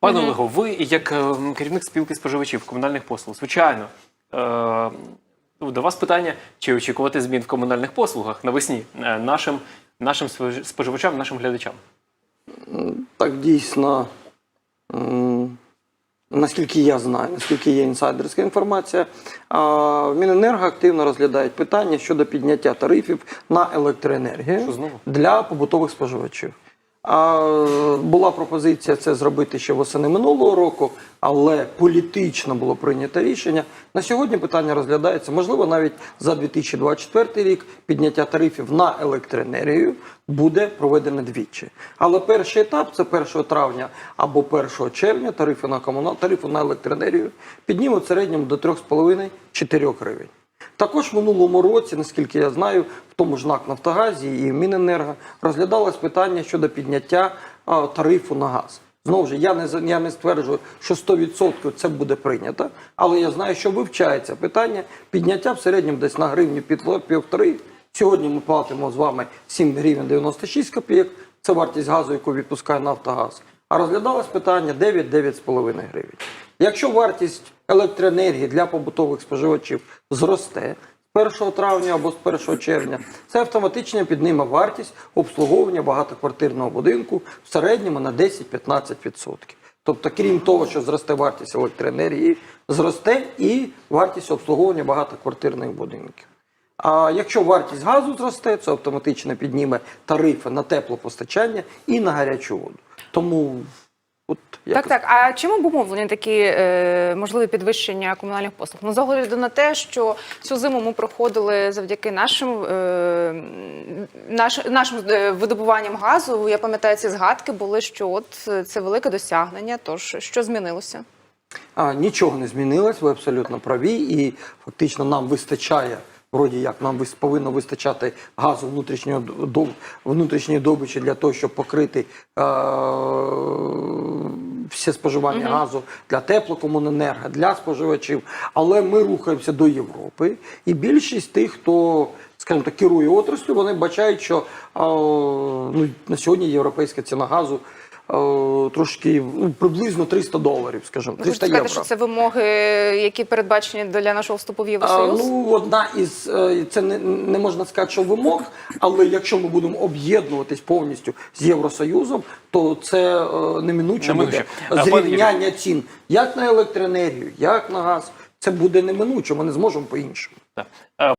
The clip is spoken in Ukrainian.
Пане Олего, ви як е, керівник спілки споживачів комунальних послуг, звичайно, е, ну, до вас питання, чи очікувати змін в комунальних послугах навесні е, нашим, нашим споживачам, нашим глядачам? Так дійсно, наскільки я знаю, наскільки є інсайдерська інформація, в Міненерго активно розглядають питання щодо підняття тарифів на електроенергію для побутових споживачів. А, була пропозиція це зробити ще восени минулого року, але політично було прийнято рішення. На сьогодні питання розглядається. Можливо, навіть за 2024 рік підняття тарифів на електроенергію буде проведено двічі. Але перший етап це 1 травня або 1 червня тарифи на комунал, тарифи на електроенергію піднімуть середньому до 3,5-4 гривень. Також в минулому році, наскільки я знаю, в тому ж НАК Нафтогазі і Міненерго розглядалось питання щодо підняття тарифу на газ. Знову ж я не я не стверджую, що 100% це буде прийнято, але я знаю, що вивчається питання підняття в середньому десь на гривню півтори. Сьогодні ми платимо з вами 7 гривень 96 копійок. Це вартість газу, яку відпускає Нафтогаз. А розглядалось питання 9-9,5 гривень. Якщо вартість електроенергії для побутових споживачів зросте з 1 травня або з 1 червня, це автоматично підніме вартість обслуговування багатоквартирного будинку в середньому на 10-15%. Тобто, крім того, що зросте вартість електроенергії, зросте і вартість обслуговування багатоквартирних будинків. А якщо вартість газу зросте, це автоматично підніме тарифи на теплопостачання і на гарячу воду. Тому от Так, якось так. А чим обумовлені такі е, можливі підвищення комунальних послуг? Ну, з огляду на те, що цю зиму ми проходили завдяки нашим, е, наш, нашим е, видобуванням газу. Я пам'ятаю, ці згадки були, що от е, це велике досягнення. Тож що змінилося? А, нічого не змінилось, ви абсолютно праві, і фактично нам вистачає. Вроді як нам повинно вистачати газу внутрішнього до внутрішньої добичі для того, щоб покрити е- все споживання газу для теплокомуненерго, для споживачів. Але ми рухаємося до Європи, і більшість тих, хто скажімо так, керує отраслю, вони бачають, що о, ну, на сьогодні європейська ціна газу. Е, Трошки ну, приблизно 300 доларів, скажімо, Ви 300 хочете євро. сказати, що це вимоги, які передбачені для нашого вступу в А, Євросоюз? ну, одна із е, це не, не можна сказати, що вимог, але якщо ми будемо об'єднуватись повністю з Євросоюзом, то це е, неминуче Неминуче. буде зрівняння цін як на електроенергію, як на газ. Це буде неминуче. Ми не зможемо по іншому. Так. Е,